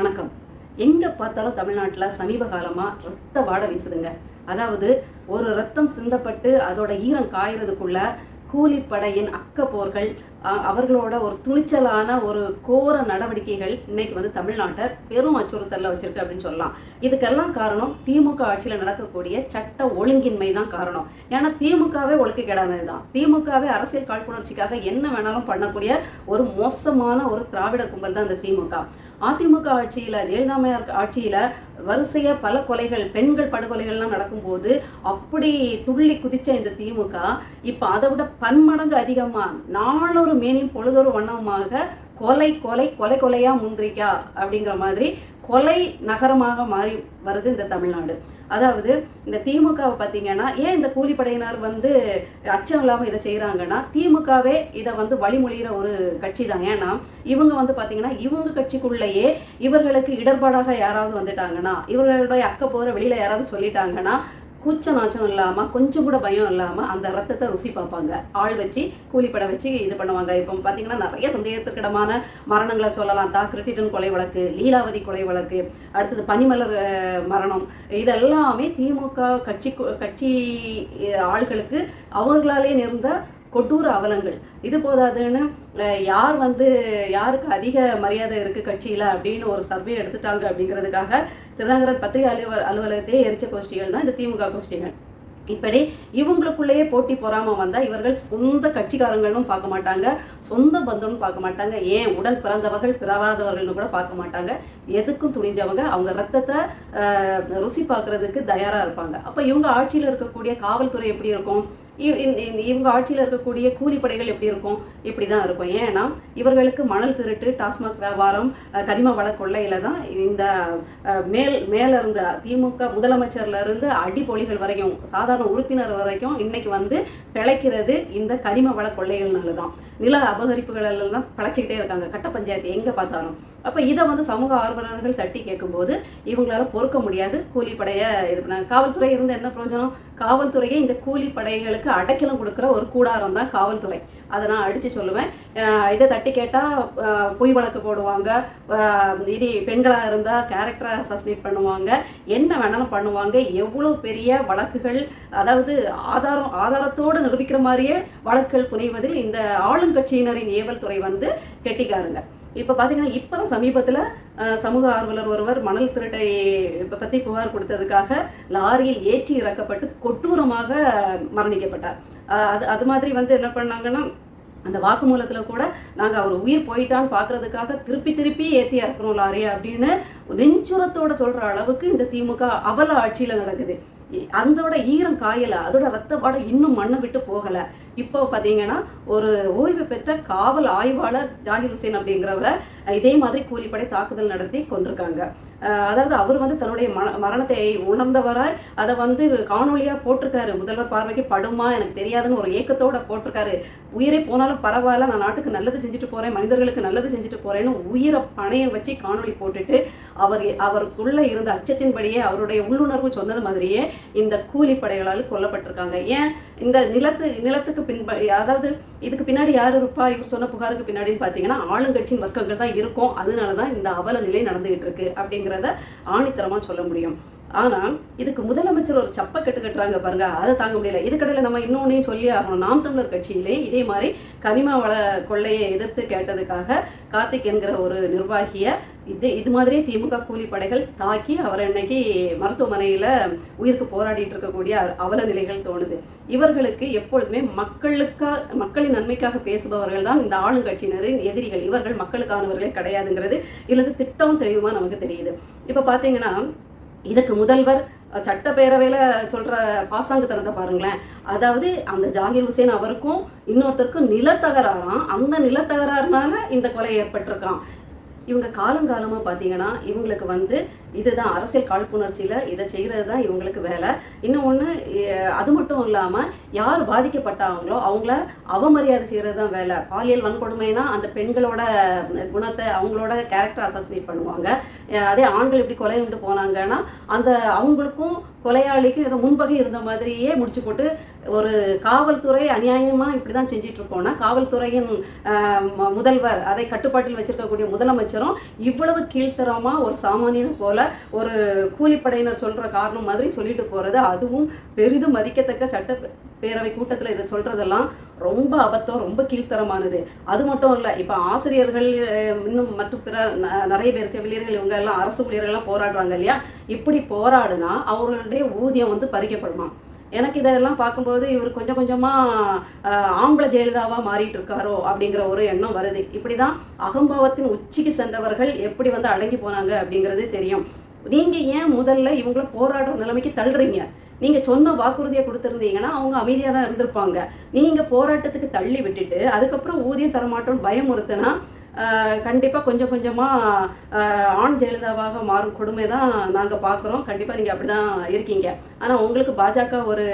வணக்கம். எங்கே பார்த்தாலும் தமிழ்நாட்டில் சமீப காலமாக ரத்த வாட வீசுதுங்க. அதாவது ஒரு ரத்தம் சிந்தப்பட்டு அதோட ஈரம் காயறதுக்குள்ள கூலிப்படையின் அக்கப்போர்கள் அவர்களோட ஒரு துணிச்சலான ஒரு கோர நடவடிக்கைகள் இன்னைக்கு வந்து தமிழ்நாட்டை பெரும் அச்சுறுத்தலில் வச்சிருக்கு அப்படின்னு சொல்லலாம். இதுக்கெல்லாம் காரணம் திமுக ஆட்சியில் நடக்கக்கூடிய சட்ட ஒழுங்கின்மை தான் காரணம். ஏன்னா திமுகவே ஒழுக்க கெடானது தான். திமுகவே அரசியல் காழ்ப்புணர்ச்சிக்காக என்ன வேணாலும் பண்ணக்கூடிய ஒரு மோசமான ஒரு திராவிட கும்பல் தான் இந்த திமுக. அதிமுக ஆட்சியில் ஜெயலலிதாமையார் ஆட்சியில் வரிசையாக பல கொலைகள் பெண்கள் படுகொலைகள்லாம் நடக்கும்போது அப்படி துள்ளி குதிச்ச இந்த திமுக இப்போ அதை விட பன்மடங்கு அதிகமாக நானூறு நாளொரு மேனியும் பொழுதொரு வண்ணமாக கொலை கொலை கொலை கொலையா முந்திரிக்கா அப்படிங்கிற மாதிரி கொலை நகரமாக மாறி வருது இந்த தமிழ்நாடு. அதாவது இந்த திமுகவை பார்த்தீங்கன்னா ஏன் இந்த கூலிப்படையினர் வந்து அச்சம் இல்லாமல் இதை செய்கிறாங்கன்னா திமுகவே இதை வந்து வழிமொழிகிற ஒரு கட்சி தான். ஏன்னா இவங்க வந்து பார்த்தீங்கன்னா இவங்க கட்சிக்குள்ளேயே இவர்களுக்கு இடர்பாடாக யாராவது வந்துட்டாங்கன்னா இவர்களுடைய அக்க போகிற வெளியில் யாராவது சொல்லிட்டாங்கன்னா கூச்சம் நாச்சம் இல்லாமல் கொஞ்சம் கூட பயம் இல்லாமல் அந்த ரத்தத்தை ருசி பார்ப்பாங்க. ஆள் வச்சு கூலிப்படை வச்சு இது பண்ணுவாங்க. இப்போ பார்த்தீங்கன்னா நிறைய சந்தேகத்துக்கிடமான மரணங்களை சொல்லலாம். தா கிரிட்டிடன் கொலை வழக்கு லீலாவதி கொலை வழக்கு அடுத்தது பனிமலர் மரணம். இதெல்லாமே திமுக கட்சி கட்சி ஆள்களுக்கு அவர்களாலே நேர்ந்த கொட்டூர அவலங்கள். இது போதாதுன்னு யார் வந்து யாருக்கு அதிக மரியாதை இருக்குது கட்சியில் அப்படின்னு ஒரு சர்வே எடுத்துட்டாங்க அப்படிங்கிறதுக்காக திருநகரன் பத்திரிகை அலுவலர் அலுவலகத்தையே எரிச்ச கோஷ்டிகள் தான் இந்த திமுக கோஷ்டிகள். இப்படி இவங்களுக்குள்ளேயே போட்டி பொறாமல் வந்தால் இவர்கள் சொந்த கட்சிக்காரங்களும் பார்க்க மாட்டாங்க சொந்த பந்தம்னு பார்க்க மாட்டாங்க ஏன் உடன் பிறந்தவர்கள் பிறவாதவர்கள்னு கூட பார்க்க மாட்டாங்க. எதுக்கும் துணிஞ்சவங்க அவங்க ரத்தத்தை ருசி பார்க்கறதுக்கு தயாராக இருப்பாங்க. அப்போ இவங்க ஆட்சியில் இருக்கக்கூடிய காவல்துறை எப்படி இருக்கும்? இவங்க ஆட்சியில் இருக்கக்கூடிய கூலிப்படைகள் எப்படி இருக்கும்? இப்படி தான் இருக்கும். ஏன்னா இவர்களுக்கு மணல் திருட்டு டாஸ்மாக் வியாபாரம் கரிம வள கொள்ளையில் தான் இந்த மேல் மேலிருந்து இருந்த திமுக முதலமைச்சர்லேருந்து அடிப்பொலிகள் வரைக்கும் சாதாரண உறுப்பினர் வரைக்கும் இன்னைக்கு வந்து பிழைக்கிறது இந்த கரிம வள கொள்ளைகள்னால தான். நில அபகரிப்புகளில் தான் பிழைச்சிக்கிட்டே இருக்காங்க. கட்ட பஞ்சாயத்து எங்கே பார்த்தாலும். அப்போ இதை வந்து சமூக ஆர்வலர்கள் தட்டி கேட்கும்போது இவங்களால பொறுக்க முடியாது. கூலிப்படையை இது பண்ணாங்க காவல்துறை இருந்து என்ன பிரயோஜனம்? காவல்துறையை இந்த கூலிப்படைகளுக்கு அடைக்கலம் கொடுக்குற ஒரு கூடாரம் தான் காவல்துறை. அதை நான் அடித்து சொல்லுவேன். இதை தட்டி கேட்டால் பொய் வழக்கு போடுவாங்க. இது பெண்களாக இருந்தால் கேரக்டரை அசஸ்னேட் பண்ணுவாங்க. என்ன வேணாலும் பண்ணுவாங்க. எவ்வளோ பெரிய வழக்குகள் அதாவது ஆதாரம் ஆதாரத்தோடு நிரூபிக்கிற மாதிரியே வழக்குகள் புனைவதில் இந்த ஆளுங்கட்சியினரின் ஏவல் துறை வந்து கெட்டிக்காருங்க. இப்போ பார்த்தீங்கன்னா இப்போ தான் சமீபத்தில் சமூக ஆர்வலர் ஒருவர் மணல் திருட்டை பற்றி புகார் கொடுத்ததுக்காக லாரியில் ஏற்றி இறக்கப்பட்டு கொட்டூரமாக மரணிக்கப்பட்டார். அது அது மாதிரி வந்து என்ன பண்ணாங்கன்னா அந்த வாக்குமூலத்தில் கூட நாங்கள் அவர் உயிர் போயிட்டான்னு பார்க்கறதுக்காக திருப்பி திருப்பி ஏற்றி இறக்குறோம் லாரியை அப்படின்னு நெஞ்சுரத்தோட சொல்கிற அளவுக்கு இந்த திமுக அவல ஆட்சியில் நடக்குது. அந்தோட அதோட ஈரம் காயலை அதோட ரத்த பாடம் இன்னும் மண்ணை விட்டு போகலை. இப்போ பார்த்தீங்கன்னா ஒரு ஓய்வு பெற்ற காவல் ஆய்வாளர் ஜாகிர் ஹுசேன் அப்படிங்கிறவரை இதே மாதிரி கூலிப்படை தாக்குதல் நடத்தி கொண்டிருக்காங்க. அதாவது அவர் வந்து தன்னுடைய மர மரணத்தை உணர்ந்தவராய் அதை வந்து காணொலியாக போட்டிருக்காரு. முதல்வர் பார்வைக்கு படுமா எனக்கு தெரியாதுன்னு ஒரு ஏக்கத்தோட போட்டிருக்காரு. உயிரே போனாலும் பரவாயில்ல நான் நாட்டுக்கு நல்லது செஞ்சுட்டு போகிறேன் மனிதர்களுக்கு நல்லது செஞ்சுட்டு போகிறேன்னு உயிரை பணைய வச்சு காணொலி போட்டுட்டு அவர் அவருக்குள்ளே இருந்த அச்சத்தின்படியே அவருடைய உள்ளுணர்வு சொன்னது மாதிரியே இந்த கூலிப்படைகளால் கொல்லப்பட்டிருக்காங்க. ஏன்? இந்த நிலத்து நிலத்துக்கு பின்ப அதாவது இதுக்கு பின்னாடி யார் இருப்பா? இவர் சொன்ன புகாருக்கு பின்னாடின்னு பார்த்தீங்கன்னா ஆளுங்கட்சியின் வர்க்கங்கள் தான் இருக்கும். அதனால தான் இந்த அவல நிலை நடந்துகிட்டு இருக்கு அப்படிங்கிறத ஆணித்தரமாக சொல்ல முடியும். ஆனால் இதுக்கு முதலமைச்சர் ஒரு சப்பை கட்டு கட்டுறாங்க பாருங்க. அதை தாங்க முடியல. இதுக்கடையில் நம்ம இன்னொன்னையும் சொல்லி ஆகணும். நாம் தமிழர் கட்சியிலே இதே மாதிரி கனிம வள கொள்ளையை எதிர்த்து கேட்டதுக்காக கார்த்திக் என்கிற ஒரு நிர்வாகியை இது இது மாதிரியே திமுக கூலி படைகள் தாக்கி அவரை இன்னைக்கு மருத்துவமனையில் உயிருக்கு போராடிட்டு இருக்கக்கூடிய அவல நிலைகள் தோணுது. இவர்களுக்கு எப்பொழுதுமே மக்களுக்கா மக்களின் நன்மைக்காக பேசுபவர்கள் தான் இந்த ஆளுங்கட்சியினரின் எதிரிகள். இவர்கள் மக்களுக்கானவர்களே கிடையாதுங்கிறது இல்லது திட்டம் தெளிவுமா நமக்கு தெரியுது. இப்போ பார்த்தீங்கன்னா இதுக்கு முதல்வர் சட்டப்பேரவையில் சொல்கிற பாசாங்குத்தனத்தை பாருங்களேன். அதாவது அந்த ஜாகிர் ஹுசேன் அவருக்கும் இன்னொருத்தருக்கும் நிலத்தகராறாம். அந்த நிலத்தகராறுனால இந்த கொலை ஏற்பட்டிருக்கான் இவங்க காலங்காலமாக பார்த்தீங்கன்னா இவங்களுக்கு வந்து இதுதான் அரசியல் காழ்ப்புணர்ச்சியில் இதை செய்கிறது தான் இவங்களுக்கு வேலை. இன்னும் ஒன்று அது மட்டும் இல்லாமல் யார் பாதிக்கப்பட்டாங்களோ அவங்கள அவமரியாதை செய்கிறது தான் வேலை. பாலியல் வன்கொடுமைனா அந்த பெண்களோட குணத்தை அவங்களோட கேரக்டர் அசசினேட் பண்ணுவாங்க. அதே ஆண்கள் இப்படி கொலை உண்டு போனாங்கன்னா அந்த அவங்களுக்கும் கொலையாளிக்கும் ஏதோ முன்பகை இருந்த மாதிரியே முடிச்சு போட்டு ஒரு காவல்துறை அநியாயமாக இப்படி தான் செஞ்சிட்ருக்கோன்னா காவல்துறையின் முதல்வர் அதை கட்டுப்பாட்டில் வச்சிருக்கக்கூடிய முதலமைச்சரும் இவ்வளவு கீழ்த்தரமாக ஒரு சாமானியனை போல ஒரு கூலிப்படையினர் சொல்கிற காரணம் மாதிரி சொல்லிட்டு போகிறது அதுவும் பெரிதும் மதிக்கத்தக்க சட்ட பேரவை கூட்டத்தில் இதை சொல்கிறதெல்லாம் ரொம்ப அபத்தம் ரொம்ப கீழ்த்தரமானது. அது மட்டும் இல்லை இப்போ ஆசிரியர்கள் இன்னும் மற்றும் பிற நிறைய பேர் செவிலியர்கள் இவங்க எல்லாம் அரசு ஊழியர்கள்லாம் போராடுறாங்க இல்லையா? இப்படி போராடுனா அவர்களுடைய ஊதியம் வந்து பறிக்கப்படுமா? எனக்கு இதெல்லாம் பார்க்கும்போது இவர் கொஞ்சம் கொஞ்சமாக ஆம்பளை ஜெயலலிதாவாக மாறிட்டு இருக்காரோ அப்படிங்கிற ஒரு எண்ணம் வருது. இப்படி தான் அகம்பாவத்தின் உச்சிக்கு சென்றவர்கள் எப்படி வந்து அடங்கி போனாங்க அப்படிங்கிறது தெரியும். நீங்கள் ஏன் முதல்ல இவங்கள போராடுற நிலைமைக்கு தள்ளுறீங்க? நீங்கள் சொன்ன வாக்குறுதியை கொடுத்துருந்தீங்கன்னா அவங்க அமைதியாக தான் இருந்திருப்பாங்க. நீங்கள் போராட்டத்துக்கு தள்ளி விட்டுட்டு அதுக்கப்புறம் ஊதியம் தரமாட்டோம்னு பயமுறுத்தினா கண்டிப்பாக கொஞ்சம் கொஞ்சமாக ஆண் ஜெயலலிதாவாக மாறும் கொடுமை தான் நாங்கள் பார்க்குறோம் கண்டிப்பாக நீங்கள் அப்படி தான் இருக்கீங்க. ஆனால் உங்களுக்கு பாஜக ஒரு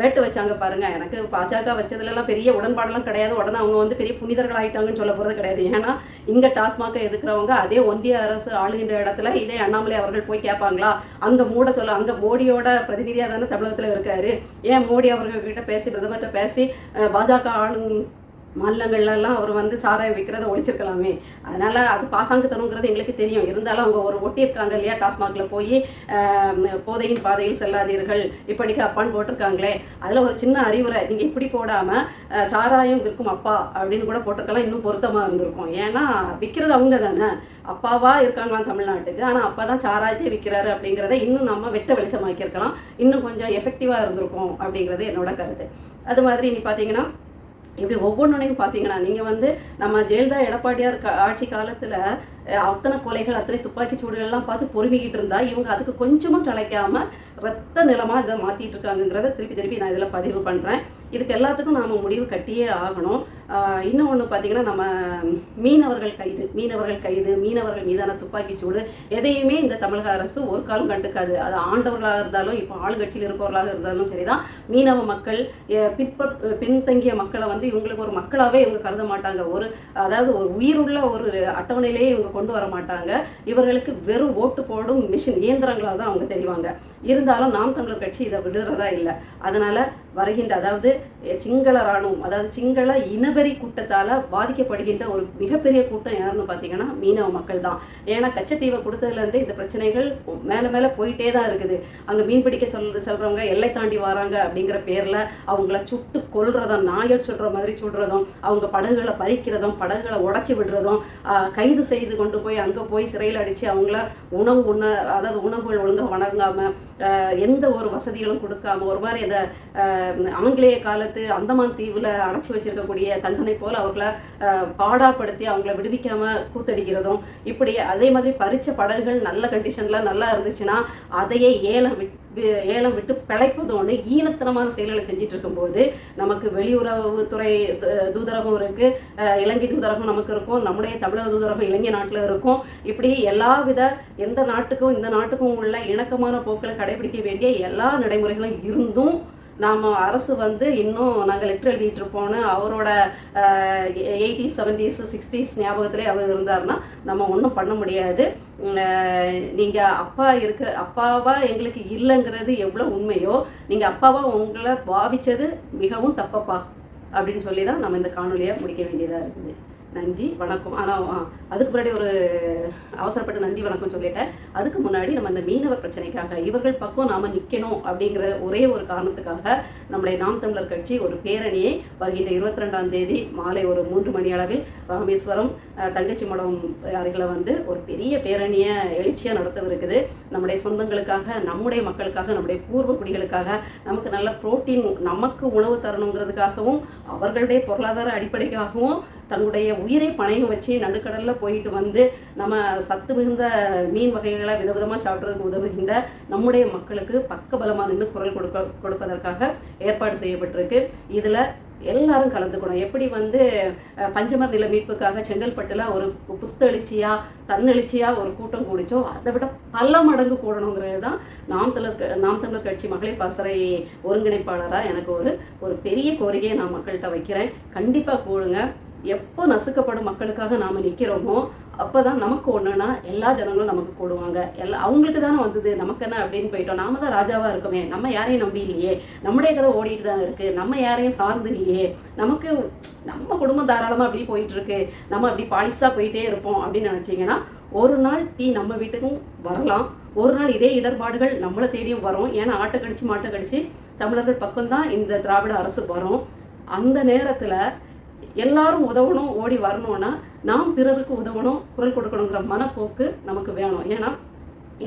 வேட்டு வச்சாங்க பாருங்க. எனக்கு பாஜக வச்சதுலலாம் பெரிய உடன்பாடெல்லாம் கிடையாது. உடனே அவங்க வந்து பெரிய புனிதர்கள் ஆகிட்டாங்கன்னு சொல்ல போகிறது கிடையாது. ஏன்னா இங்கே டாஸ்மாக எதுக்குறவங்க அதே ஒன்றிய அரசு ஆளுகின்ற இடத்துல இதே அண்ணாமலை அவர்கள் போய் கேட்பாங்களா? அங்கே மூட சொல்ல அங்கே மோடியோட பிரதிநிதியாக தானே தமிழகத்தில் இருக்காரு. ஏன் மோடி அவர்கள்கிட்ட பேசி பிரதமர்கிட்ட பேசி பாஜக ஆளுங்க மாநிலங்கள்லாம் அவர் வந்து சாராயம் விற்கிறத ஒழிச்சிருக்கலாமே. அதனால் அது பாசாங்குத்தனங்கிறது எங்களுக்கு தெரியும். இருந்தாலும் அவங்க ஒரு ஒட்டியிருக்காங்க இல்லையா டாஸ்மாகில் போய் போதையின் பாதையில் செல்லாதீர்கள். இப்படிக்கு அப்பான்னு போட்டிருக்காங்களே. அதில் ஒரு சின்ன அறிவுரை நீங்கள் இப்படி போடாமல் சாராயம் விற்கும் அப்பா அப்படின்னு கூட போட்டிருக்கலாம். இன்னும் பொருத்தமாக இருந்திருக்கும். ஏன்னா விற்கிறது அவங்க தானே. அப்பாவாக இருக்காங்களாம் தமிழ்நாட்டுக்கு. ஆனால் அப்பா தான் சாராயத்தை விற்கிறாரு அப்படிங்கிறத இன்னும் நம்ம வெட்ட வெளிச்சமாக்கியிருக்கலாம். இன்னும் கொஞ்சம் எஃபெக்டிவாக இருந்திருக்கும் அப்படிங்கிறது என்னோட கருத்து. அது மாதிரி நீ பார்த்தீங்கன்னா இப்படி ஒவ்வொன்றையும் பார்த்தீங்கன்னா நீங்கள் வந்து நம்ம ஜெயலலிதா எடப்பாடியார் க ஆட்சி காலத்தில் அத்தனை கொலைகள் அத்தனை துப்பாக்கி சூடுகள்லாம் பார்த்து பொறுமிக்கிட்டு இருந்தா இவங்க அதுக்கு கொஞ்சமும் சளைக்காமல் ரத்த நிலமாக இதை மாற்றிட்டு இருக்காங்கங்கிறத திருப்பி திருப்பி நான் இதில் பதிவு பண்ணுறேன் இதுக்கு எல்லாத்துக்கும் நாம் முடிவு கட்டியே ஆகணும். இன்னொன்று பார்த்தீங்கன்னா நம்ம மீனவர்கள் கைது மீனவர்கள் கைது மீனவர்கள் மீதான துப்பாக்கி சூடு எதையுமே இந்த தமிழக அரசு ஒரு காலம் கண்டுக்காது. அது ஆண்டவர்களாக இருந்தாலும் இப்போ ஆளுங்கட்சியில் இருப்பவர்களாக இருந்தாலும் சரிதான். மீனவ மக்கள் அஹ், பிற்ப பின்தங்கிய மக்களை வந்து இவங்களுக்கு ஒரு மக்களாகவே இவங்க கருத மாட்டாங்க. ஒரு அதாவது ஒரு உயிருள்ள ஒரு அட்டவணையிலேயே இவங்க கொண்டு வர மாட்டாங்க. இவர்களுக்கு வெறும் ஓட்டு போடும் மிஷின் இயந்திரங்களாக தான் அவங்க தெரிவாங்க. இருந்தாலும் நாம் தமிழர் கட்சி இதை விடுறதா இல்லை. அதனால் வருகின்ற அதாவது சிங்கள இராணுவம் அதாவது சிங்கள இனவெறி கூட்டத்தால் பாதிக்கப்படுகின்ற ஒரு மிகப்பெரிய கூட்டம் யாருன்னு பார்த்தீங்கன்னா மீனவ மக்கள் தான் ஏன்னா கச்சத்தீவை கொடுத்ததுலேருந்தே இந்த பிரச்சனைகள் மேலே மேலே போயிட்டே தான் இருக்குது. அங்கே மீன் பிடிக்க சொல் சொல்கிறவங்க எல்லை தாண்டி வராங்க அப்படிங்கிற பேரில் அவங்கள சுட்டு கொல்றதும் நாயர் சொல்கிற மாதிரி சொல்கிறதும் அவங்க படகுகளை பறிக்கிறதும் படகுகளை உடச்சி விடுறதும் கைது செய்து கொண்டு போய் அங்கே போய் சிறையில் அடித்து அவங்கள உணவு உண்ண அதாவது உணவுகள் ஒழுங்காக வணங்காமல் எந்த ஒரு வசதிகளும் கொடுக்காம ஒரு மாதிரி அந்த ஆங்கிலேய காலத்து அந்தமான் தீவில் அடைச்சி வச்சிருக்கக்கூடிய தண்டனை போல் அவங்கள பாடாப்படுத்தி அவங்கள விடுவிக்காமல் கூத்தடிக்கிறதும் இப்படி அதே மாதிரி பறித்த படகுகள் நல்ல கண்டிஷனில் நல்லா இருந்துச்சுன்னா அதையே ஏலம் விட் ஏலம் விட்டு பிழைப்பதோடு ஈனத்தனமான செயல்களை செஞ்சிட்டு இருக்கும்போது நமக்கு வெளியுறவுத்துறை தூதரகம் இருக்குது இலங்கை தூதரகம் நமக்கு இருக்கும் நம்முடைய தமிழக தூதரகம் இலங்கை நாட்டில் இருக்கும். இப்படி எல்லா வித எந்த நாட்டுக்கும் இந்த நாட்டுக்கும் உள்ள இணக்கமான போக்களை கடைபிடிக்க வேண்டிய எல்லா நடைமுறைகளும் இருந்தும் நாம் அரசு வந்து இன்னும் நாங்கள் லெட்டர் எழுதிட்டு இருப்போம்னு அவரோட எயிட்டிஸ் செவன்டீஸ் சிக்ஸ்டீஸ் ஞாபகத்திலே அவர் இருந்தாருன்னா நம்ம ஒன்றும் பண்ண முடியாது. நீங்கள் அப்பா இருக்கிற அப்பாவா எங்களுக்கு இல்லைங்கிறது எவ்வளோ உண்மையோ நீங்கள் அப்பாவா உங்களை பாவித்தது மிகவும் தப்பப்பா அப்படின்னு சொல்லி தான் நம்ம இந்த காணொலியை முடிக்க வேண்டியதாக இருக்குது. நன்றி வணக்கம். ஆனால் அதுக்கு முன்னாடி ஒரு அவசரப்பட்டு நன்றி வணக்கம் சொல்லிட்டேன். அதுக்கு முன்னாடி நம்ம இந்த மீனவர் பிரச்சனைக்காக இவர்கள் பக்கம் நாம் நிற்கணும் அப்படிங்கிற ஒரே ஒரு காரணத்துக்காக நம்முடைய நாம் தமிழர் கட்சி ஒரு பேரணியை வருகின்ற இருபத்தி ரெண்டாம் தேதி மாலை ஒரு மூன்று மணி அளவில் ராமேஸ்வரம் தங்கச்சி மடம் அருகில் வந்து ஒரு பெரிய பேரணியை எழுச்சியாக நடத்தவிருக்குது. நம்முடைய சொந்தங்களுக்காக நம்முடைய மக்களுக்காக நம்முடைய பூர்வ குடிகளுக்காக நமக்கு நல்ல புரோட்டீன் நமக்கு உணவு தரணுங்கிறதுக்காகவும் அவர்களுடைய பொருளாதார அடிப்படைக்காகவும் தன்னுடைய உயிரை பணையம் வச்சு நடுக்கடலில் போயிட்டு வந்து நம்ம சத்து மிகுந்த மீன் வகைகளை விதவிதமாக சாப்பிட்றதுக்கு உதவுகின்ற நம்முடைய மக்களுக்கு பக்கபலமாக நின்று குரல் கொடுக்க கொடுப்பதற்காக ஏற்பாடு செய்யப்பட்டிருக்கு. இதில் எல்லாரும் கலந்துக்கணும். எப்படி வந்து பஞ்சமர் நில மீட்புக்காக செங்கல்பட்டுல ஒரு புத்தெழுச்சியா தன்னெழுச்சியா ஒரு கூட்டம் கூடிச்சோ அதை விட பல மடங்கு கூடணுங்கிறது தான் நாம் தமிழர் நாம் தமிழர் கட்சி மகளிர் பாசறை ஒருங்கிணைப்பாளராக எனக்கு ஒரு ஒரு பெரிய கோரிக்கையை நான் மக்கள்கிட்ட வைக்கிறேன். கண்டிப்பாக கூடுங்க. எப்போ நசுக்கப்படும் மக்களுக்காக நாம் நிற்கிறோமோ அப்போ தான் நமக்கு ஒன்றுனா எல்லா ஜனங்களும் நமக்கு கூடுவாங்க. எல்லா அவங்களுக்கு தானே வந்தது நமக்கு என்ன அப்படின்னு போயிட்டோம். நாம தான் ராஜாவாக இருக்கோமே நம்ம யாரையும் நம்பி இல்லையே. நம்முடைய கதை ஓடிட்டு தான் இருக்கு. நம்ம யாரையும் சார்ந்து இல்லையே. நமக்கு நம்ம குடும்பம் தாராளமாக அப்படியே போயிட்டு இருக்கு நம்ம அப்படி பாலிஸாக போயிட்டே இருப்போம் அப்படின்னு நினச்சிங்கன்னா ஒரு நாள் தீ நம்ம வீட்டுக்கும் வரலாம். ஒரு நாள் இதே இடர்பாடுகள் நம்மளை தேடியும் வரும். ஏன்னா ஆட்டை கடிச்சு மாட்டை கடிச்சு தமிழர்கள் பக்கம்தான் இந்த திராவிட அரசு வரும். அந்த நேரத்தில் எல்லாரும் உதவணும் ஓடி வரணும்னா நாம் பிறருக்கு உதவணும் குரல் கொடுக்கணுங்கிற மனப்போக்கு நமக்கு வேணும். ஏன்னா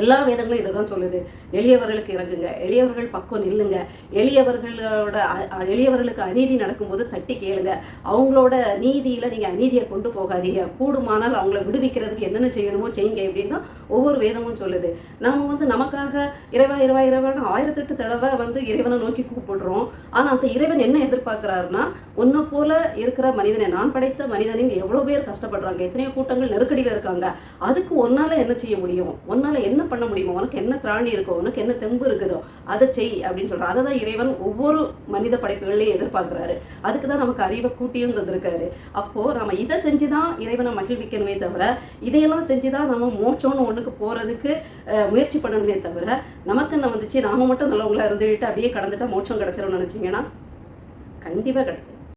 எல்லா வேதங்களும் இதை தான் சொல்லுது. எளியவர்களுக்கு இறங்குங்க. எளியவர்கள் பக்கம் நில்லுங்க. எளியவர்களோட எளியவர்களுக்கு அநீதி நடக்கும்போது தட்டி கேளுங்க. அவங்களோட நீதியில் நீங்கள் அநீதியை கொண்டு போகாதீங்க. கூடுமானால் அவங்கள விடுவிக்கிறதுக்கு என்னென்ன செய்யணுமோ செய்யுங்க அப்படின்னு தான் ஒவ்வொரு வேதமும் சொல்லுது. நாம் வந்து நமக்காக இறைவா இறைவா இறைவான்னு ஆயிரத்தெட்டு தடவை வந்து இறைவனை நோக்கி கூப்பிடுறோம். ஆனால் அந்த இறைவன் என்ன எதிர்பார்க்குறாருன்னா ஒன்று போல இருக்கிற மனிதனை நான் படைத்த மனிதனில் எவ்வளோ பேர் கஷ்டப்படுறாங்க. எத்தனையோ கூட்டங்கள் நெருக்கடியில் இருக்காங்க. அதுக்கு ஒன்னால் என்ன செய்ய முடியும்? ஒன்னால் என்ன என்ன பண்ண முடியுமோ உனக்கு என்ன திராணி இருக்கோ உனக்கு என்ன தெம்பு இருக்குதோ அதை செய் அப்படின்னு சொல்கிறோம் அதை தான் இறைவன் ஒவ்வொரு மனித படைப்புகள்லையும் எதிர்பார்க்குறாரு. அதுக்கு தான் நமக்கு அறிவை கூட்டியும் தந்திருக்காரு அப்போது நம்ம இதை செஞ்சு தான் இறைவனை மகிழ்விக்கணுமே தவிர இதையெல்லாம் செஞ்சு தான் நம்ம மோட்சம்னு ஒன்றுக்கு போகிறதுக்கு முயற்சி பண்ணணுமே தவிர நமக்கு என்ன வந்துச்சு? நாம மட்டும் நல்லவங்களா இருந்துவிட்டு அப்படியே கடந்துட்டா மோட்சம் கிடச்சிரும்னு நினச்சிங்கன்னா கண்டிப்பாக கிடைக்கும்.